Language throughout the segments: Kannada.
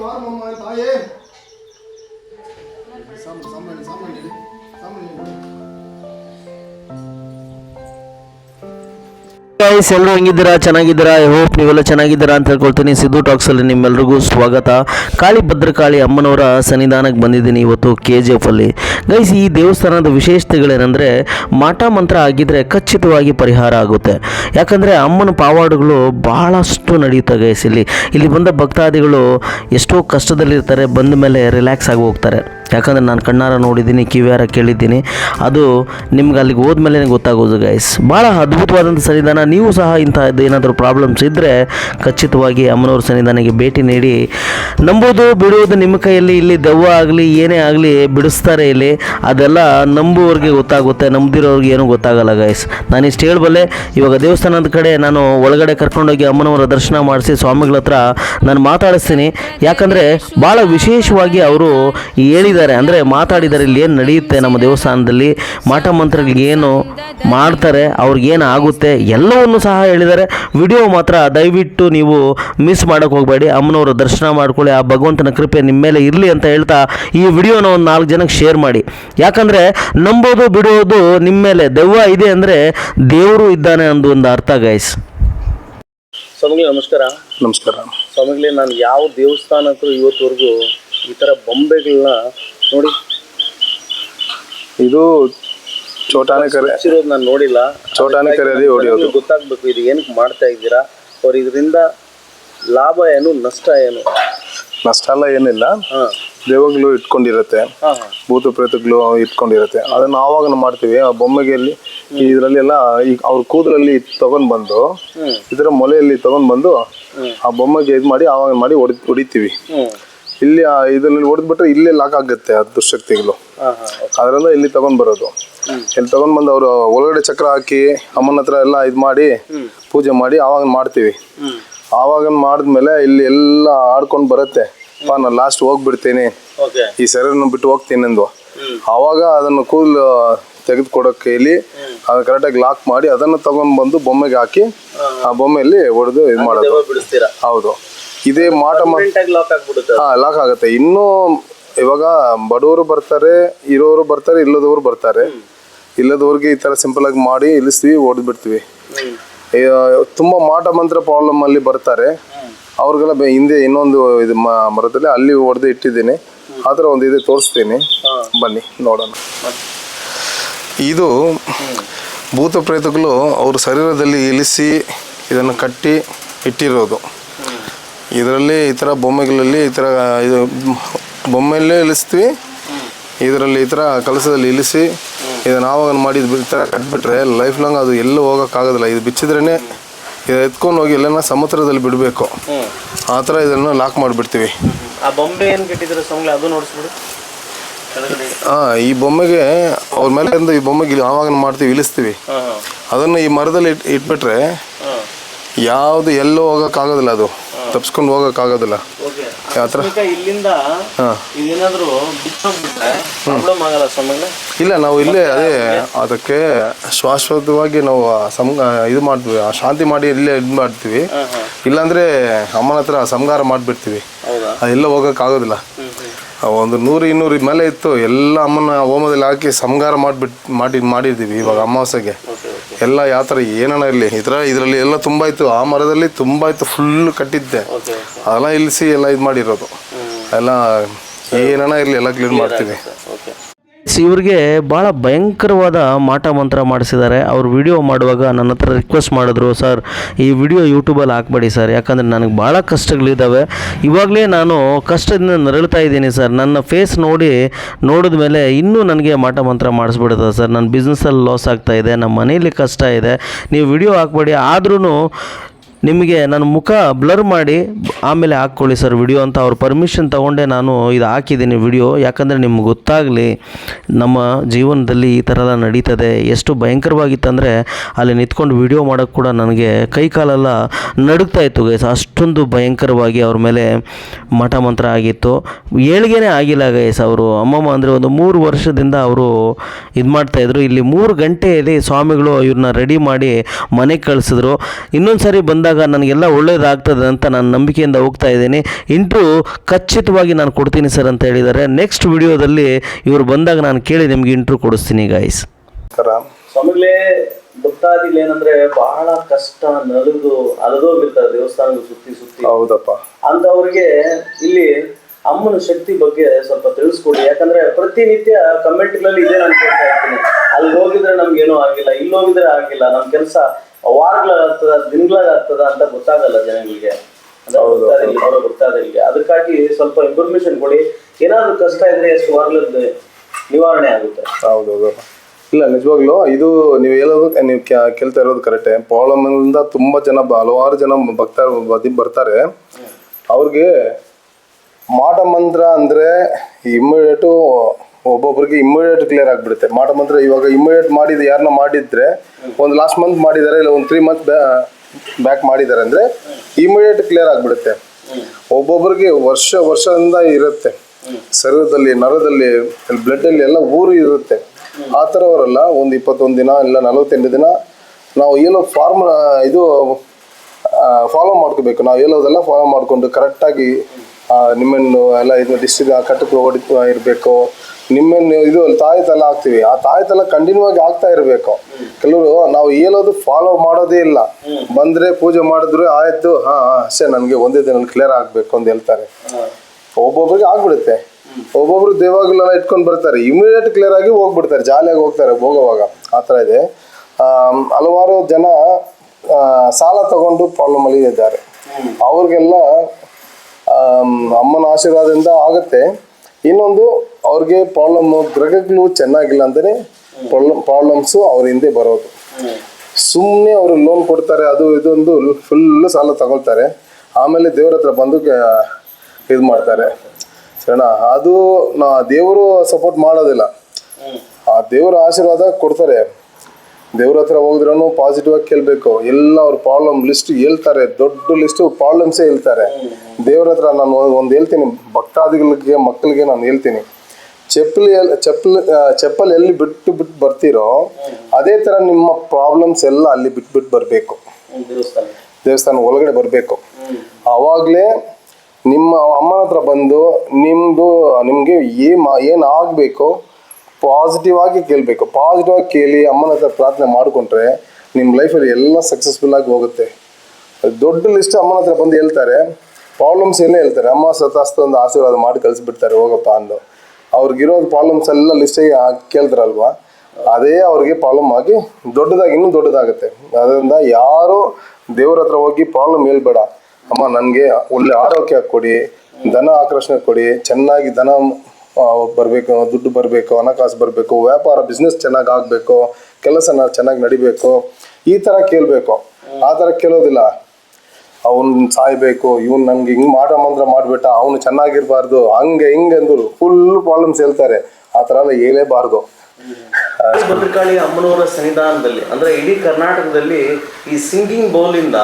வார் மாமா தாயே ಗೈಸ್ ಎಲ್ಲರೂ ಹೆಂಗಿದ್ದೀರಾ? ಚೆನ್ನಾಗಿದ್ದೀರಾ? ಐ ಹೋಪ್ ನೀವೆಲ್ಲ ಚೆನ್ನಾಗಿದ್ದೀರಾ ಅಂತ ಹೇಳ್ಕೊಳ್ತೀನಿ. ಸಿದ್ದು ಟಾಕ್ಸಲ್ಲಿ ನಿಮ್ಮೆಲ್ಲರಿಗೂ ಸ್ವಾಗತ. ಕಾಳಿ ಭದ್ರಕಾಳಿ ಅಮ್ಮನವರ ಸನ್ನಿಧಾನಕ್ಕೆ ಬಂದಿದ್ದೀನಿ ಇವತ್ತು ಕೆ ಜಿ ಎಫಲ್ಲಿ ಗೈಸ್ ಈ ದೇವಸ್ಥಾನದ ವಿಶೇಷತೆಗಳೇನೆಂದರೆ ಮಾಟ ಮಂತ್ರ ಆಗಿದ್ದರೆ ಖಚಿತವಾಗಿ ಪರಿಹಾರ ಆಗುತ್ತೆ. ಯಾಕಂದರೆ ಅಮ್ಮನ ಪಾವಾಡುಗಳು ಭಾಳಷ್ಟು ನಡೆಯುತ್ತೆ ಗೈಸ್ ಇಲ್ಲಿ. ಇಲ್ಲಿ ಬಂದ ಭಕ್ತಾದಿಗಳು ಎಷ್ಟೋ ಕಷ್ಟದಲ್ಲಿರ್ತಾರೆ, ಬಂದ ಮೇಲೆ ರಿಲ್ಯಾಕ್ಸ್ ಆಗಿ ಹೋಗ್ತಾರೆ. ಯಾಕಂದರೆ ನಾನು ಕಣ್ಣಾರ ನೋಡಿದ್ದೀನಿ, ಕಿವಿಯಾರ ಕೇಳಿದ್ದೀನಿ. ಅದು ನಿಮ್ಗೆ ಅಲ್ಲಿಗೆ ಹೋದ್ಮೇಲೆ ಗೊತ್ತಾಗೋದು ಗೈಸ್ ಭಾಳ ಅದ್ಭುತವಾದಂಥ ಸನ್ನಿಧಾನ. ನೀವು ಸಹ ಇಂಥದ್ದು ಏನಾದರೂ ಪ್ರಾಬ್ಲಮ್ಸ್ ಇದ್ದರೆ ಖಚಿತವಾಗಿ ಅಮ್ಮನವ್ರ ಸನ್ನಿಧಾನಕ್ಕೆ ಭೇಟಿ ನೀಡಿ. ನಂಬೋದು ಬಿಡುವುದು ನಿಮ್ಮ ಕೈಯಲ್ಲಿ ಇಲ್ಲಿ ದೆವ್ವ ಆಗಲಿ, ಏನೇ ಆಗಲಿ ಬಿಡಿಸ್ತಾರೆ ಇಲ್ಲಿ. ಅದೆಲ್ಲ ನಂಬುವವ್ರಿಗೆ ಗೊತ್ತಾಗುತ್ತೆ, ನಂಬದಿರೋರಿಗೆ ಏನೂ ಗೊತ್ತಾಗಲ್ಲ ಗೈಸ್ ನಾನು ಇಷ್ಟು ಹೇಳಬಲ್ಲೆ, ಇವಾಗ ದೇವಸ್ಥಾನದ ಕಡೆ ನಾನು ಒಳಗಡೆ ಕರ್ಕೊಂಡೋಗಿ ಅಮ್ಮನವರ ದರ್ಶನ ಮಾಡಿಸಿ ಸ್ವಾಮಿಗಳ ಹತ್ರ ನಾನು ಮಾತಾಡಿಸ್ತೀನಿ. ಯಾಕಂದರೆ ಭಾಳ ವಿಶೇಷವಾಗಿ ಅವರು ಹೇಳಿದ್ದಾರೆ ಅಂದರೆ ಮಾತಾಡಿದ್ದಾರೆ ಇಲ್ಲಿ ಏನು ನಡೆಯುತ್ತೆ ನಮ್ಮ ದೇವಸ್ಥಾನದಲ್ಲಿ? ಮಾಟ ಮಂತ್ರಗಳಿಗೆ ಏನು ಮಾಡ್ತಾರೆ? ಅವ್ರಿಗೇನು ಆಗುತ್ತೆ? ಎಲ್ಲವನ್ನು ಸಹ ಹೇಳಿದ್ದಾರೆ. ವಿಡಿಯೋ ಮಾತ್ರ ದಯವಿಟ್ಟು ನೀವು ಮಿಸ್ ಮಾಡೋಕ್ಕೆ ಹೋಗಬೇಡಿ. ಅಮ್ಮನವರು ದರ್ಶನ ಮಾಡ್ಕೊಳ್ಳಿ. ಆ ಭಗವಂತನ ಕೃಪೆ ನಿಮ್ಮ ಮೇಲೆ ಇರಲಿ ಅಂತ ಹೇಳ್ತಾ ಈ ವಿಡಿಯೋನ ಒಂದು ನಾಲ್ಕು ಜನಕ್ಕೆ ಶೇರ್ ಮಾಡಿ. ಯಾಕಂದರೆ ನಂಬೋದು ಬಿಡೋದು ನಿಮ್ಮ ಮೇಲೆ. ದೆವ್ವ ಇದೆ ಅಂದರೆ ದೇವರು ಇದ್ದಾನೆ ಅಂದು ಒಂದು ಅರ್ಥ ಗೈಸ್ ಸ್ವಾಮಿಗಳೇ ನಮಸ್ಕಾರ. ನಮಸ್ಕಾರ. ಸ್ವಾಮಿಗಳೇ ನಾನು ಯಾವ ದೇವಸ್ಥಾನಕ್ಕೂ ಇವತ್ತುವರೆಗೂ ಈ ಥರ ಬೊಂಬೆಗಳನ್ನ ನೋಡಿ. ಇದು ಚೋಟಾನೆ ಕರೆ. ಹಚ್ಚಿರೋದು ನಾನು ನೋಡಿಲ್ಲ. ಚೋಟಾನೆ ಕರೆಯಲ್ಲಿ ಹೊಡೆಯೋದು. ಗೊತ್ತಾಗ್ಬೇಕು ಇದು ಏನಕ್ಕೆ ಮಾಡ್ತಾ ಇದ್ದೀರಾ? ಅವ್ರ ಇದರಿಂದ ಲಾಭ ಏನು ನಷ್ಟ ಏನು? ನಷ್ಟ ಎಲ್ಲ ಏನಿಲ್ಲ. ಹಾಂ. ದೇವಗಳು ಇಟ್ಕೊಂಡಿರತ್ತೆ. ಹಾಂ ಹಾಂ. ಭೂತ ಪ್ರೇತಗಳು ಇಟ್ಕೊಂಡಿರತ್ತೆ. ಅದನ್ನ ಆವಾಗ ಮಾಡ್ತೀವಿ. ಆ ಬೊಮ್ಮೆಗೆಯಲ್ಲಿ ಇದರಲ್ಲಿ ಎಲ್ಲ ಈಗ ಅವ್ರ ಕೂದಲಲ್ಲಿ ತಗೊಂಡ್ ಬಂದು ಹ್ಮ್. ಇದರ ಮೊಲೆಯಲ್ಲಿ ತಗೊಂಡ್ ಬಂದು ಆ ಬೊಮ್ಮೆಗೆ ಇದು ಮಾಡಿ ಆವಾಗ ಮಾಡಿ ಹೊಡಿ ಹೊಡಿತೀವಿ. ಇಲ್ಲಿ ಆ ಇದರಲ್ಲಿ ಹೊಡೆದ್ಬಿಟ್ರೆ ಇಲ್ಲೇ ಲಾಕ್ ಆಗುತ್ತೆ ಆ ದುಶ್ಶಕ್ತಿಗಳು. ಹಾಂ ಅದರಿಂದ ಇಲ್ಲಿ ತಗೊಂಡ್ ಬರೋದು. ಇಲ್ಲಿ ತಗೊಂಡ್ ಬಂದು ಅವರು ಒಳಗಡೆ ಚಕ್ರ ಹಾಕಿ ಅಮ್ಮನ ಹತ್ರ ಎಲ್ಲ ಇದು ಮಾಡಿ ಪೂಜೆ ಮಾಡಿ ಆವಾಗ ಮಾಡ್ತೀವಿ. ಆವಾಗ ಮಾಡಿದ್ಮೇಲೆ ಇಲ್ಲಿ ಎಲ್ಲ ಆಡ್ಕೊಂಡು ಬರುತ್ತೆ. ಪಾ ನಾನು ಲಾಸ್ಟ್ ಹೋಗ್ಬಿಡ್ತೀನಿ. ಈ ಸೆರೆಯನ್ನು ಬಿಟ್ಟು ಹೋಗ್ತೀನಿ ಎಂದು ಆವಾಗ ಅದನ್ನು ಕೂಲ್ ತೆಗೆದುಕೊಡೋಕೆ ಇಲ್ಲಿ ಅದನ್ನ ಕರೆಕ್ಟಾಗಿ ಲಾಕ್ ಮಾಡಿ ಅದನ್ನು ತಗೊಂಡ್ ಬಂದು ಬೊಮ್ಮೆಗೆ ಹಾಕಿ ಆ ಬೊಮ್ಮೆಯಲ್ಲಿ ಹೊಡೆದು ಇದು ಮಾಡೋದು. ಹೌದು. ಇದೇ ಮಾಟ ಲಾಕ್ ಆಗ್ಬಿಡುತ್ತೆ. ಹಾ ಲಾಕ್ ಆಗುತ್ತೆ. ಇನ್ನೂ ಇವಾಗ ಬಡವರು ಬರ್ತಾರೆ ಇರೋರು ಬರ್ತಾರೆ ಇಲ್ಲದವರು ಬರ್ತಾರೆ. ಇಲ್ಲದವ್ರಿಗೆ ಈ ತರ ಸಿಂಪಲ್ ಆಗಿ ಮಾಡಿ ಇಳಿಸ್ತೀವಿ ಓಡ್ ಬಿಡ್ತೀವಿ ತುಂಬಾ ಮಾಟ ಮಂತ್ರ ಪ್ರಾಬ್ಲಮ್ ಅಲ್ಲಿ ಬರ್ತಾರೆ. ಅವ್ರಿಗೆಲ್ಲ ಹಿಂದೆ ಇನ್ನೊಂದು ಇದು ಮರದಲ್ಲಿ ಅಲ್ಲಿ ಹೊಡೆದು ಇಟ್ಟಿದ್ದೀನಿ. ಆ ಥರ ಒಂದು ಇದೆ ತೋರಿಸ್ತೀನಿ. ಬನ್ನಿ ನೋಡೋಣ. ಇದು ಭೂತ ಪ್ರೇತಗಳು ಅವ್ರ ಶರೀರದಲ್ಲಿ ಇಳಿಸಿ ಇದನ್ನು ಕಟ್ಟಿ ಇಟ್ಟಿರೋದು. ಇದರಲ್ಲಿ ಈ ಥರ ಬೊಮ್ಮೆಗಳಲ್ಲಿ ಈ ಥರ ಇದು ಬೊಮ್ಮೆಯಲ್ಲೇ ಇಳಿಸ್ತೀವಿ. ಇದರಲ್ಲಿ ಈ ಥರ ಕಲಸದಲ್ಲಿ ಇಳಿಸಿ ಇದು ಆವಾಗ ಮಾಡಿ ಇದು ಥರ ಕಟ್ಬಿಟ್ರೆ ಲೈಫ್ ಲಾಂಗ್ ಅದು ಎಲ್ಲೂ ಹೋಗೋಕ್ಕಾಗೋದಿಲ್ಲ. ಇದು ಬಿಚ್ಚಿದ್ರೇ ಇದು ಎತ್ಕೊಂಡು ಹೋಗಿ ಎಲ್ಲನ ಸಮುದ್ರದಲ್ಲಿ ಬಿಡಬೇಕು. ಆ ಥರ ಇದನ್ನು ಲಾಕ್ ಮಾಡಿಬಿಡ್ತೀವಿ. ಆ ಬೊಂಬೆ ಏನು ಕಟ್ಟಿದ್ರೆ ಸ್ವಾಮಿಗಳೇ ಅದು ನೋಡಿಸ್ಬಿಡು. ಹಾ ಈ ಬೊಮ್ಮೆಗೆ ಅವ್ರ ಮೇಲೆ ಈ ಬೊಮ್ಮೆಗೆ ಆವಾಗ ಮಾಡ್ತೀವಿ ಇಳಿಸ್ತೀವಿ. ಅದನ್ನು ಈ ಮರದಲ್ಲಿ ಇಟ್ ಇಟ್ಬಿಟ್ರೆ ಯಾವುದು ಎಲ್ಲೂ ಹೋಗೋಕ್ಕಾಗೋದಿಲ್ಲ ಅದು. ತಪ್ಸ್ಕೊಂಡು ಹೋಗೋಕ್ಕಾಗೋದಿಲ್ಲ. ಓಕೆ. ಥರ? ಇಲ್ಲಿಂದ ಹಾಂ. ಇದೇನಾದರೂ ಬಿಟ್ಟೋಗ್ಬಿಟ್ರೆ ಪ್ರಾಬ್ಲಮ್ ಆಗಲ್ಲ ಸ್ವಾಮಿಗಳೇ ಇಲ್ಲ ನಾವು ಇಲ್ಲೇ ಅದೇ ಅದಕ್ಕೆ ಶಾಶ್ವತವಾಗಿ ನಾವು ಆ ಇದು ಮಾಡ್ತೀವಿ ಆ ಶಾಂತಿ ಮಾಡಿ ಇಲ್ಲೇ ಇದು ಮಾಡ್ತೀವಿ. ಇಲ್ಲಾಂದ್ರೆ ಅಮ್ಮನ ಹತ್ರ ಸಂಹಾರ ಮಾಡಿಬಿಡ್ತೀವಿ. ಹೌದಾ? ಅದೆಲ್ಲ ಹೋಗೋಕ್ಕಾಗೋದಿಲ್ಲ. ಆ ಒಂದು ನೂರು ಇನ್ನೂರು ಮೇಲೆ ಇತ್ತು ಎಲ್ಲ ಅಮ್ಮನ ಹೋಮದಲ್ಲಿ ಹಾಕಿ ಸಂಹಾರ ಮಾಡಿಬಿಟ್ಟು ಮಾಡಿ ಮಾಡಿದ್ದೀವಿ ಇವಾಗ ಅಮಾವಾಸ್ಯೆಗೆ. ಓಕೆ. ಎಲ್ಲ ಯಾವ ಥರ ಏನನ ಇರಲಿ. ಈ ಥರ ಇದರಲ್ಲಿ ಎಲ್ಲ ತುಂಬ ಇತ್ತು. ಆ ಮರದಲ್ಲಿ ತುಂಬ ಇತ್ತು. ಫುಲ್ ಕಟ್ಟಿದ್ದೆ. ಅದೆಲ್ಲ ಇಳಿಸಿ ಎಲ್ಲ ಇದು ಮಾಡಿರೋದು. ಎಲ್ಲ ಏನನ ಇರಲಿ ಎಲ್ಲ ಕ್ಲೀನ್ ಮಾಡ್ತೀವಿ. ಇವ್ರಿಗೆ ಭಾಳ ಭಯಂಕರವಾದ ಮಾಟ ಮಂತ್ರ ಮಾಡಿಸಿದ್ದಾರೆ. ಅವ್ರು ವಿಡಿಯೋ ಮಾಡುವಾಗ ನನ್ನ ಹತ್ರ ರಿಕ್ವೆಸ್ಟ್ ಮಾಡಿದ್ರು, ಸರ್, ಈ ವಿಡಿಯೋ ಯೂಟ್ಯೂಬಲ್ಲಿ ಹಾಕ್ಬೇಡಿ ಸರ್. ಯಾಕಂದರೆ ನನಗೆ ಭಾಳ ಕಷ್ಟಗಳಿದ್ದಾವೆ ಇವಾಗಲೇ ನಾನು ಕಷ್ಟದಿಂದ ನರಳ್ತಾ ಇದ್ದೀನಿ ಸರ್. ನನ್ನ ಫೇಸ್ ನೋಡಿ, ನೋಡಿದ ಮೇಲೆ ಇನ್ನೂ ನನಗೆ ಮಾಟ ಮಂತ್ರ ಮಾಡಿಸ್ಬಿಡುತ್ತೆ ಸರ್. ನನ್ನ ಬಿಸ್ನೆಸ್ಸಲ್ಲಿ ಲಾಸ್ ಆಗ್ತಾ ಇದೆ. ನಮ್ಮ ಮನೇಲಿ ಕಷ್ಟ ಇದೆ. ನೀವು ವಿಡಿಯೋ ಹಾಕ್ಬೇಡಿ. ಆದ್ರೂ ನಿಮಗೆ ನನ್ನ ಮುಖ ಬ್ಲರ್ ಮಾಡಿ, ಆಮೇಲೆ ಹಾಕ್ಕೊಳ್ಳಿ ಸರ್ ವಿಡಿಯೋ ಅಂತ ಅವ್ರ ಪರ್ಮಿಷನ್ ತೊಗೊಂಡೆ ನಾನು ಇದು ಹಾಕಿದ್ದೀನಿ ವಿಡಿಯೋ ಯಾಕಂದರೆ ನಿಮ್ಗೆ ಗೊತ್ತಾಗಲಿ, ನಮ್ಮ ಜೀವನದಲ್ಲಿ ಈ ಥರ ನಡೀತದೆ. ಎಷ್ಟು ಭಯಂಕರವಾಗಿತ್ತಂದರೆ ಅಲ್ಲಿ ನಿಂತ್ಕೊಂಡು ವಿಡಿಯೋ ಮಾಡೋಕ್ಕೆ ಕೂಡ ನನಗೆ ಕೈ ಕಾಲೆಲ್ಲ ನಡುಗ್ತಾ ಇತ್ತು ಗೈಸ್ ಅಷ್ಟೊಂದು ಭಯಂಕರವಾಗಿ ಅವ್ರ ಮೇಲೆ ಮಠ ಮಂತ್ರ ಆಗಿತ್ತು. ಏಳಿಗೆನೇ ಆಗಿಲ್ಲ ಗೈಸ್ ಅವರು. ಅಮ್ಮಮ್ಮ ಅಂದರೆ ಒಂದು ಮೂರು ವರ್ಷದಿಂದ ಅವರು ಇದು ಮಾಡ್ತಾಯಿದ್ರು ಇಲ್ಲಿ ಮೂರು ಗಂಟೆಯಲ್ಲಿ ಸ್ವಾಮಿಗಳು ಇವ್ರನ್ನ ರೆಡಿ ಮಾಡಿ ಮನೆಗೆ ಕಳಿಸಿದ್ರು. ಇನ್ನೊಂದು ಸರಿ ಬಂದಾಗ ಬಂದಾಗ ನನಗೆಲ್ಲ ಒಳ್ಳೆಯದಾಗ್ತದೆ ಅಂತ ನಾನು ನಂಬಿಕೆಯಿಂದ ಹೋಗ್ತಾ ಇದ್ದೀನಿ. ಇಂಟ್ರೂ ಖಚಿತವಾಗಿ ನಾನು ಕೊಡ್ತೀನಿ ಸರ್ ಅಂತ ಹೇಳಿದ್ದಾರೆ. ನೆಕ್ಸ್ಟ್ ವಿಡಿಯೋದಲ್ಲಿ ಇವರು ಬಂದಾಗ ನಾನು ಕೇಳಿ ನಿಮಗೆ ಇಂಟ್ರೂ ಕೊಡಿಸ್ತೀನಿ ಗಾಯ್ಸ್ ನಮಸ್ಕಾರ ಸ್ವಾಮಿಗಳೇ ಭಕ್ತಾದಿಗಳು ಏನಂದ್ರೆ ಬಹಳ ಕಷ್ಟ ನಲಿದು ಅಲದೋಗಿರ್ತಾರೆ ದೇವಸ್ಥಾನದ ಸುತ್ತಿ ಸುತ್ತಿ. ಹೌದಪ್ಪ. ಅಂತವ್ರಿಗೆ ಇಲ್ಲಿ ಅಮ್ಮನ ಶಕ್ತಿ ಬಗ್ಗೆ ಸ್ವಲ್ಪ ತಿಳಿಸ್ಕೊಡಿ. ಯಾಕಂದ್ರೆ ಪ್ರತಿನಿತ್ಯ ಕಮೆಂಟ್ಗಳಲ್ಲಿ ಇದೇ ನಾನು ಕೇಳ್ತಾ ಇರ್ತೀನಿ. ಅಲ್ಲಿ ಹೋಗಿದ್ರೆ ನಮ್ಗೇನೋ ಆಗಿಲ್ಲ ಇಲ್ಲಿ ಹೋಗಿದ್ರೆ ಆಗಿಲ್ಲ. ನಮ್ ಕೆಲಸ ವಾರಗಳಾಗ್ತದ ದಿನಗಳಾಗ್ತದ ಅಂತ ಗೊತ್ತಾಗಲ್ಲ ಜನಗಳಿಗೆ. ಭಕ್ತಾದಿಗಳಿಗೆ ಅದಕ್ಕಾಗಿ ಸ್ವಲ್ಪ ಇನ್ಫಾರ್ಮೇಶನ್ ಕೊಡಿ. ಏನಾದ್ರು ಕಷ್ಟ ಇದ್ರೆ ಎಷ್ಟು ವಾರಗಳದ್ದು ನಿವಾರಣೆ ಆಗುತ್ತೆ? ಹೌದು ಹೌದಪ್ಪ ಇಲ್ಲ ನಿಜವಾಗ್ಲೂ ಇದು ನೀವು ಹೇಳೋದು ನೀವು ಕೇಳ್ತಾ ಇರೋದು ಕರೆಕ್ಟೇ ಪ್ರಾಬ್ಲಮ್ ತುಂಬ ಜನ ಹಲವಾರು ಜನ ಭಕ್ತ ಬದಿ ಬರ್ತಾರೆ. ಅವ್ರಿಗೆ ಮಾಟ ಮಂತ್ರ ಅಂದ್ರೆ ಇಮ್ಮಿಡಿಯೇಟು ಒಬ್ಬೊಬ್ರಿಗೆ ಇಮ್ಮಿಡಿಯೇಟ್ ಕ್ಲಿಯರ್ ಆಗಿಬಿಡುತ್ತೆ. ಮಾಡಮಂದ್ರೆ ಇವಾಗ ಇಮ್ಮಿಡಿಯೇಟ್ ಮಾಡಿದ ಯಾರನ್ನ ಮಾಡಿದ್ರೆ, ಒಂದು ಲಾಸ್ಟ್ ಮಂತ್ ಮಾಡಿದ್ದಾರೆ ಇಲ್ಲ ಒಂದು ತ್ರೀ ಮಂತ್ ಬ್ಯಾಕ್ ಮಾಡಿದ್ದಾರೆ ಅಂದರೆ ಇಮಿಡಿಯೇಟ್ ಕ್ಲಿಯರ್ ಆಗಿಬಿಡುತ್ತೆ. ಒಬ್ಬೊಬ್ಬರಿಗೆ ವರ್ಷ ವರ್ಷದಿಂದ ಇರುತ್ತೆ. ಶರೀರದಲ್ಲಿ, ನರದಲ್ಲಿ ಬ್ಲಡ್ಡಲ್ಲಿ ಎಲ್ಲ ಊರು ಇರುತ್ತೆ. ಆ ಥರವರೆಲ್ಲ, ಒಂದು ಇಪ್ಪತ್ತೊಂದು ದಿನ ಇಲ್ಲ ನಲವತ್ತೆಂಟು ದಿನ ನಾವು ಏನೋ ಫಾರ್ಮ್ ಇದು ಫಾಲೋ ಮಾಡ್ಕೋಬೇಕು. ನಾವು ಹೇಳೋದೆಲ್ಲ ಫಾಲೋ ಮಾಡಿಕೊಂಡು ಕರೆಕ್ಟಾಗಿ ನಿಮ್ಮೆಣ್ಣು ಎಲ್ಲ ಇದು ಡಿಸ್ಟಿಕ್ ಕಟ್ಟಕ್ಕೆ ಹೊಡಿತು ಇರಬೇಕು ನಿಮ್ಮನ್ನು ಇದು ತಾಯಿತೆಲ್ಲ ಆಗ್ತೀವಿ ಆ ತಾಯಿತೆಲ್ಲ ಕಂಟಿನ್ಯೂ ಆಗಿ ಆಗ್ತಾ ಇರಬೇಕು. ಕೆಲವರು, ನಾವು ಹೇಳೋದು ಫಾಲೋ ಮಾಡೋದೇ ಇಲ್ಲ. ಬಂದ್ರೆ ಪೂಜೆ ಮಾಡಿದ್ರು ಆಯ್ತು, ಹಾ ಅಷ್ಟೇ ನನಗೆ ಒಂದೇ ದಿನ ಕ್ಲಿಯರ್ ಆಗಬೇಕು ಅಂತ ಹೇಳ್ತಾರೆ. ಒಬ್ಬೊಬ್ಬರಿಗೆ ಆಗ್ಬಿಡುತ್ತೆ. ಒಬ್ಬೊಬ್ರು ದೇವಾಗಲೆಲ್ಲ ಇಟ್ಕೊಂಡು ಬರ್ತಾರೆ. ಇಮಿಡಿಯೇಟ್ ಕ್ಲಿಯರ್ ಆಗಿ ಹೋಗ್ಬಿಡ್ತಾರೆ ಜಾಲಿಯಾಗಿ ಹೋಗ್ತಾರೆ ಹೋಗೋವಾಗ ಆ ಥರ ಇದೆ. ಹಲವಾರು ಜನ ಸಾಲ ತಗೊಂಡು ಪ್ರಾಬ್ಲಮ್ ಅಲ್ಲಿ ಇದ್ದಾರೆ ಅವ್ರಿಗೆಲ್ಲ ಅಮ್ಮನ ಆಶೀರ್ವಾದದಿಂದ ಆಗುತ್ತೆ. ಇನ್ನೊಂದು, ಅವ್ರಿಗೆ ಪ್ರಾಬ್ಲಮ್ ಗ್ರಹಗಳು ಚೆನ್ನಾಗಿಲ್ಲ ಪ್ರಾಬ್ಲಮ್ ಪ್ರಾಬ್ಲಮ್ಸು ಅವ್ರ ಹಿಂದೆ ಬರೋದು. ಸುಮ್ಮನೆ ಅವರು ಲೋನ್ ಕೊಡ್ತಾರೆ, ಅದು ಇದೊಂದು ಫುಲ್ ಸಾಲ ತಗೊಳ್ತಾರೆ. ಆಮೇಲೆ ದೇವ್ರ ಹತ್ರ ಬಂದು ಇದು ಮಾಡ್ತಾರೆ. ಸರಿನಾ? ಅದು ನಾ ದೇವರು ಸಪೋರ್ಟ್ ಮಾಡೋದಿಲ್ಲ. ಆ ದೇವರ ಆಶೀರ್ವಾದ ಕೊಡ್ತಾರೆ. ದೇವ್ರ ಹತ್ರ ಹೋಗಿದ್ರೂ ಪಾಸಿಟಿವ್ ಆಗಿ ಕೇಳಬೇಕು. ಎಲ್ಲ ಅವ್ರ ಪ್ರಾಬ್ಲಮ್ ಲಿಸ್ಟ್ ಹೇಳ್ತಾರೆ. ದೊಡ್ಡ ಲಿಸ್ಟ್ ಪ್ರಾಬ್ಲಮ್ಸೇ ಹೇಳ್ತಾರೆ. ದೇವ್ರ ಹತ್ರ ನಾನು ಒಂದು ಹೇಳ್ತೀನಿ. ಭಕ್ತಾದಿಗಳಿಗೆ ಮಕ್ಕಳಿಗೆ ನಾನು ಹೇಳ್ತೀನಿ. ಚಪ್ಪಲಿ ಎಲ್ಲಿ ಚಪ್ಪಲ್ ಎಲ್ಲಿ ಬಿಟ್ಟು ಬಿಟ್ಟು ಬರ್ತೀರೋ ಅದೇ ಥರ ನಿಮ್ಮ ಪ್ರಾಬ್ಲಮ್ಸ್ ಎಲ್ಲ ಅಲ್ಲಿ ಬಿಟ್ಟು ಬಿಟ್ಟು ಬರಬೇಕು. ದೇವಸ್ಥಾನ. ದೇವಸ್ಥಾನ ಒಳಗಡೆ ಬರಬೇಕು. ಆವಾಗಲೇ ನಿಮ್ಮ ಅಮ್ಮನ ಹತ್ರ ಬಂದು ನಿಮ್ಮದು ನಿಮಗೆ ಏನು ಆಗಬೇಕು ಪಾಸಿಟಿವ್ ಆಗಿ ಕೇಳಬೇಕು. ಪಾಸಿಟಿವ್ ಆಗಿ ಕೇಳಿ ಅಮ್ಮನ ಹತ್ರ ಪ್ರಾರ್ಥನೆ ಮಾಡಿಕೊಂಡ್ರೆ ನಿಮ್ಮ ಲೈಫಲ್ಲಿ ಎಲ್ಲ ಸಕ್ಸಸ್ಫುಲ್ ಆಗಿ ಹೋಗುತ್ತೆ. ದೊಡ್ಡ ಲಿಸ್ಟ್ ಅಮ್ಮನ ಹತ್ರ ಬಂದು ಹೇಳ್ತಾರೆ. ಪ್ರಾಬ್ಲಮ್ಸ್ ಏನೇ ಹೇಳ್ತಾರೆ. ಅಮ್ಮ ಸತಾಸ್ತ ಒಂದು ಆಶೀರ್ವಾದ ಮಾಡಿ ಕಳಿಸ್ಬಿಡ್ತಾರೆ, ಹೋಗಪ್ಪ ಅಂದು. ಅವ್ರಿಗಿರೋದು ಪ್ರಾಬ್ಲಮ್ಸ್ ಎಲ್ಲ ಲಿಸ್ಟಿಗೆ ಕೇಳ್ತಾರಲ್ವಾ ಅದೇ ಅವ್ರಿಗೆ ಪ್ರಾಬ್ಲಮ್ ಆಗಿ ದೊಡ್ಡದಾಗಿ ಇನ್ನೂ ದೊಡ್ಡದಾಗುತ್ತೆ. ಅದರಿಂದ ಯಾರು ದೇವ್ರ ಹತ್ರ ಹೋಗಿ ಪ್ರಾಬ್ಲಮ್ ಹೇಳ್ಬೇಡ. ಅಮ್ಮ, ನನಗೆ ಒಳ್ಳೆ ಆರೋಗ್ಯ ಕೊಡಿ ದನ ಆಕರ್ಷಣೆ ಕೊಡಿ, ಚೆನ್ನಾಗಿ ದನ ಬರಬೇಕು ದುಡ್ಡು ಬರಬೇಕು ಹಣಕಾಸು ಬರಬೇಕು ವ್ಯಾಪಾರ ಬಿಸ್ನೆಸ್ ಚೆನ್ನಾಗಿ ಆಗಬೇಕು ಕೆಲಸ ಚೆನ್ನಾಗಿ ನಡಿಬೇಕು ಈ ಥರ ಕೇಳಬೇಕು. ಆ ಥರ ಕೇಳೋದಿಲ್ಲ. ಅವನು ಸಾಯ್ಬೇಕು ಇವನು ನನಗೆ ಹಿಂಗೆ ಮಾಡೋ ಮಂತ್ರ ಮಾಡಿಬಿಟ್ಟ ಅವನು ಚೆನ್ನಾಗಿರಬಾರ್ದು ಹಂಗೆ ಹಿಂಗೆ ಅಂದರು ಫುಲ್ ಪ್ರಾಬ್ಲಮ್ಸ್ ಹೇಳ್ತಾರೆ. ಆ ಥರ ಎಲ್ಲ ಹೇಳೇಬಾರ್ದು ಭದ್ರಕಾಳಿ ಅಮ್ಮನವರ ಸನ್ನಿಧಾನದಲ್ಲಿ ಅಂದರೆ ಇಡೀ ಕರ್ನಾಟಕದಲ್ಲಿ ಈ ಸಿಂಗಿಂಗ್ ಬೌಲಿಂದ ಇಂದ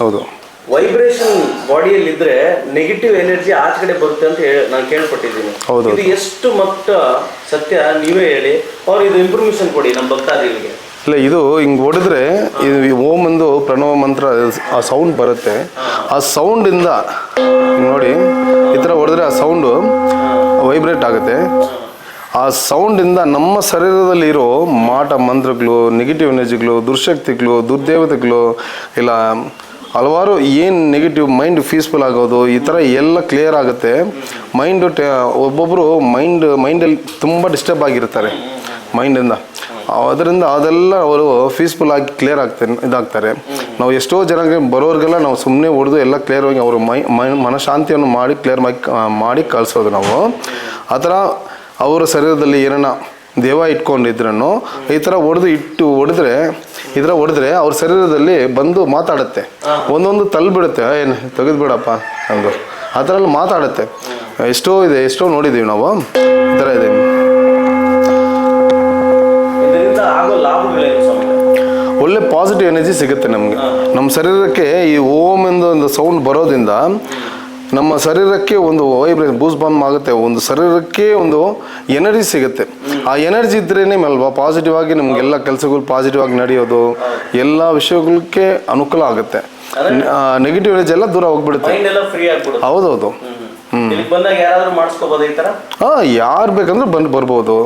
ಹೌದು. ವೈಬ್ರೇಷನ್ ಬಾಡಿಯಲ್ಲಿ ಇದ್ರೆ ನೆಗೆಟಿವ್ ಎನರ್ಜಿ ಆಚೆ ಕಡೆ ಬರುತ್ತೆ ಅಂತ ಹೇಳಿ ನಾನು ಕೇಳ್ಪಟ್ಟಿದ್ದೀನಿ. ಹೌದು. ಇದು ಎಷ್ಟು ಮಟ್ಟ ಸತ್ಯ ನೀವೇ ಹೇಳಿ ಅವ್ರು ಇದು ಇನ್ಫಾರ್ಮೇಶನ್ ಕೊಡಿ ನಮ್ಮ ಭಕ್ತಾದಿಗಳಿಗೆ. ಇಲ್ಲ ಇದು ಹಿಂಗೆ ಹೊಡೆದ್ರೆ ಇದು ಈ ಓಂ ಒಂದು ಪ್ರಣವ ಮಂತ್ರ ಆ ಸೌಂಡ್ ಬರುತ್ತೆ. ಆ ಸೌಂಡಿಂದ ನೋಡಿ ಈ ಥರ ಹೊಡೆದ್ರೆ ಆ ಸೌಂಡು ವೈಬ್ರೇಟ್ ಆಗುತ್ತೆ. ಆ ಸೌಂಡಿಂದ ನಮ್ಮ ಶರೀರದಲ್ಲಿರೋ ಮಾಟ ಮಂತ್ರಗಳು ನೆಗೆಟಿವ್ ಎನರ್ಜಿಗಳು ದುರ್ಶಕ್ತಿಗಳು ದುರ್ದೇವತೆಗಳು ಇಲ್ಲ ಹಲವಾರು ಏನು ನೆಗೆಟಿವ್ ಮೈಂಡ್ ಪೀಸ್ಫುಲ್ ಆಗೋದು, ಈ ಥರ ಎಲ್ಲ ಕ್ಲಿಯರ್ ಆಗುತ್ತೆ. ಮೈಂಡು ಒಬ್ಬೊಬ್ಬರು ಮೈಂಡ್ ಮೈಂಡಲ್ಲಿ ತುಂಬ ಡಿಸ್ಟರ್ಬ್ ಆಗಿರ್ತಾರೆ ಮೈಂಡಿಂದ ಅದರಿಂದ ಅದೆಲ್ಲ ಅವರು ಪೀಸ್ಫುಲ್ ಆಗಿ ಕ್ಲಿಯರ್ ಆಗ್ತಾರೆ ಇದಾಗ್ತಾರೆ. ನಾವು ಎಷ್ಟೋ ಜನಕ್ಕೆ ಬರೋರಿಗೆಲ್ಲ ನಾವು ಸುಮ್ಮನೆ ಹೊಡೆದು ಎಲ್ಲ ಕ್ಲಿಯರ್ ಆಗಿ ಅವರು ಮೈ ಮೈ, ಮನಃಶಾಂತಿಯನ್ನು ಮಾಡಿ ಕ್ಲಿಯರ್ ಮಾಡಿ ಮಾಡಿ ಕಳಿಸೋದು ನಾವು. ಆ ಥರ ಅವರ ಶರೀರದಲ್ಲಿ ಏನನ ದೇವ ಇಟ್ಕೊಂಡಿದ್ರೂ ಈ ಥರ ಹೊಡೆದು ಇಟ್ಟು ಹೊಡೆದ್ರೆ ಥರ ಹೊಡೆದ್ರೆ ಅವ್ರ ಶರೀರದಲ್ಲಿ ಬಂದು ಮಾತಾಡುತ್ತೆ. ಒಂದೊಂದು ತಳ್ಳಿಬಿಡುತ್ತೆ ಏನು ತೆಗೆದುಬಿಡಪ್ಪ ಅಂದು ಅದರಲ್ಲಿ ಮಾತಾಡುತ್ತೆ. ಎಷ್ಟೋ ಇದೆ ಎಷ್ಟೋ ನೋಡಿದ್ದೀವಿ ನಾವು. ಈ ಥರ ಇದೆ. ಒಳ್ಳೆ ಪಾಸಿಟಿವ್ ಎನರ್ಜಿ ಸಿಗುತ್ತೆ ನಮಗೆ. ನಮ್ಮ ಶರೀರಕ್ಕೆ ಈ ಓಮ್ ಎಂದು ಒಂದು ಸೌಂಡ್ ಬರೋದ್ರಿಂದ ನಮ್ಮ ಶರೀರಕ್ಕೆ ಒಂದು ವೈಬ್ರೇಷನ್ ಬೂಸ್ ಬಂದ್ ಆಗುತ್ತೆ ಒಂದು ಶರೀರಕ್ಕೆ ಒಂದು ಎನರ್ಜಿ ಸಿಗುತ್ತೆ. ಆ ಎನರ್ಜಿ ಇದ್ರೇನೆ ಅಲ್ವಾ ಪಾಸಿಟಿವ್ ಆಗಿ ನಮಗೆಲ್ಲ ಕೆಲಸಗಳು ಪಾಸಿಟಿವ್ ಆಗಿ ನಡೆಯೋದು ಎಲ್ಲ ವಿಷಯಗಳಿಗೆ ಅನುಕೂಲ ಆಗುತ್ತೆ. ನೆಗೆಟಿವ್ ಎನರ್ಜಿ ಎಲ್ಲ ದೂರ ಹೋಗ್ಬಿಡುತ್ತೆ. ಹೌದೌದು. ಹ್ಮ್ ಯಾರು ಬೇಕಂದ್ರೆ ಬಂದು ಬರ್ಬೋದು.